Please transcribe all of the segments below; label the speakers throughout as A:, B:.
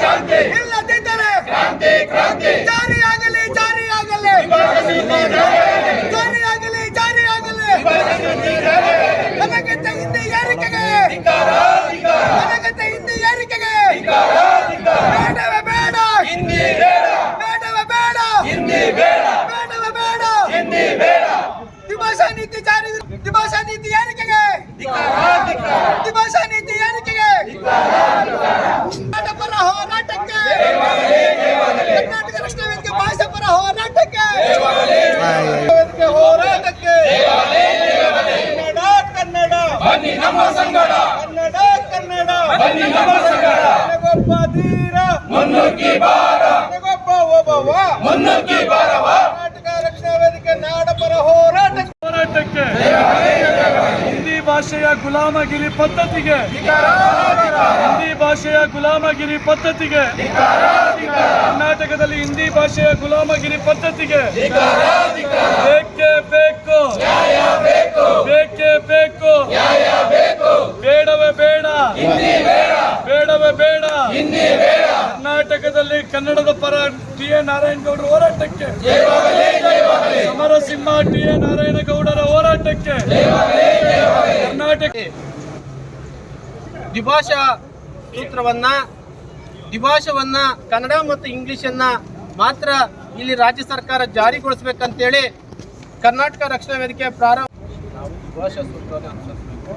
A: শান্তি ಕನ್ನಡ ಕನ್ನಡ
B: ಬನ್ನಿ ನಮ್ಮ ಸಂಗಡ
A: ಕನ್ನಡ ಕನ್ನಡ
C: ಭಾಷೆಯ ಗುಲಾಮಗಿರಿ ಪದ್ಧತಿಗೆ. ಹಿಂದಿ ಭಾಷೆಯ ಗುಲಾಮಗಿರಿ ಪದ್ಧತಿಗೆ. ಕರ್ನಾಟಕದಲ್ಲಿ ಹಿಂದಿ ಭಾಷೆಯ ಗುಲಾಮಗಿರಿ ಪದ್ಧತಿಗೆ. ಬೇಕೇ ಬೇಕು. ಬೇಕೇ ಬೇಕು. ಬೇಡವೇ ಬೇಡ. ಬೇಡವೇ ಬೇಡ. ಕರ್ನಾಟಕದಲ್ಲಿ ಕನ್ನಡದ ಪರ ಟಿ ಎ ನಾರಾಯಣಗೌಡರು ಹೋರಾಟಕ್ಕೆ. ಸಮರಸಿಂಹ ಟಿ ಎ ನಾರಾಯಣಗೌಡರ ಹೋರಾಟಕ್ಕೆ ಕರ್ನಾಟಕ
D: ದ್ವಿಭಾಷಾ ಸೂತ್ರವನ್ನ, ದ್ವಿಭಾಷವನ್ನ ಕನ್ನಡ ಮತ್ತು ಇಂಗ್ಲೀಷನ್ನು ಮಾತ್ರ ಇಲ್ಲಿ ರಾಜ್ಯ ಸರ್ಕಾರ ಜಾರಿಗೊಳಿಸಬೇಕಂತೇಳಿ ಕರ್ನಾಟಕ ರಕ್ಷಣಾ ವೇದಿಕೆ ಪ್ರಾರಂಭ ನಾವು ದ್ವಿಭಾಷಾ ಸೂತ್ರವನ್ನು ಅನುಸರಿಸಬೇಕು.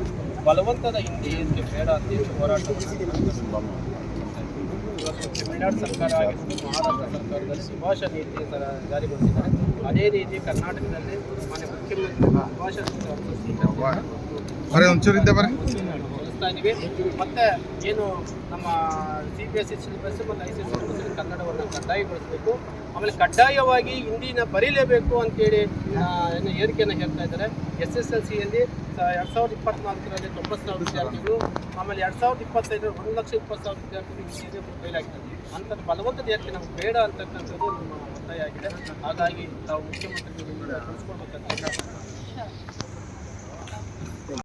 D: ಬಲವಂತದ ಹಿಂದಿ ಇದಕ್ಕೆ ಬೇಡ ಅಂತ ಹೋರಾಟವನ್ನು ತಮಿಳ್ನಾಡು ಸರ್ಕಾರ ಆಗಿರ್ಬೋದು, ಮಹಾರಾಷ್ಟ್ರ ಸರ್ಕಾರದಲ್ಲಿ ದ್ವಿಭಾಷಾ ನೀತಿ ಜಾರಿಗೊಳಿಸಿದ್ದಾರೆ. ಅದೇ ರೀತಿ ಕರ್ನಾಟಕದಲ್ಲಿ ಮಾನ್ಯ ಮುಖ್ಯಮಂತ್ರಿ ದ್ವಿಭಾಷಾ ಸೂತ್ರ ಅನುಸರಿಸಿ
E: ಬರೀ ಒಂಚೂರು ಇದ್ದೆ ಬರ್ರಿ
D: ಕಲಿಸ್ತಾ ಇದೀವಿ ಮತ್ತೆ ಏನು ನಮ್ಮ C B S C syllabus ಮತ್ತು ಐ ಸಿ ಎಸ್ ಸಿಲೆಬಸ್ ಕನ್ನಡವನ್ನು ಕಡ್ಡಾಯಗೊಳಿಸಬೇಕು. ಆಮೇಲೆ ಕಡ್ಡಾಯವಾಗಿ ಹಿಂದಿನ ಬರೀಲೇಬೇಕು ಅಂತೇಳಿ ಏನು ಏರಿಕೆಯನ್ನು ಹೇಳ್ತಾ ಇದ್ದಾರೆ. ಎಸ್ ಎಸ್ ಎಲ್ ಸಿಯಲ್ಲಿ ಎರಡು ಸಾವಿರದ ಇಪ್ಪತ್ನಾಲ್ಕರಲ್ಲಿ ತೊಂಬತ್ತು ಸಾವಿರ ವಿದ್ಯಾರ್ಥಿಗಳು, ಆಮೇಲೆ ಎರಡು ಸಾವಿರದ ಇಪ್ಪತ್ತೈದರಲ್ಲಿ ಒಂದು ಲಕ್ಷ ಇಪ್ಪತ್ತು ಸಾವಿರ ವಿದ್ಯಾರ್ಥಿಗಳು ಹಿಂದಿಯಲ್ಲಿ ಫೇಲ್ ಆಗ್ತಾರೆ ಅಂಥದ್ದು ಬಲವಂತದ ಏರಿಕೆ ನಮ್ಗೆ ಬೇಡ ಅಂತಕ್ಕಂಥದ್ದು ನಮ್ಮ ಒತ್ತಾಯ ಆಗಿದೆ. ಹಾಗಾಗಿ ನಾವು ಮುಖ್ಯಮಂತ್ರಿಗಳು ತಿಳಿಸ್ಕೊಡ್ಬೇಕಂತ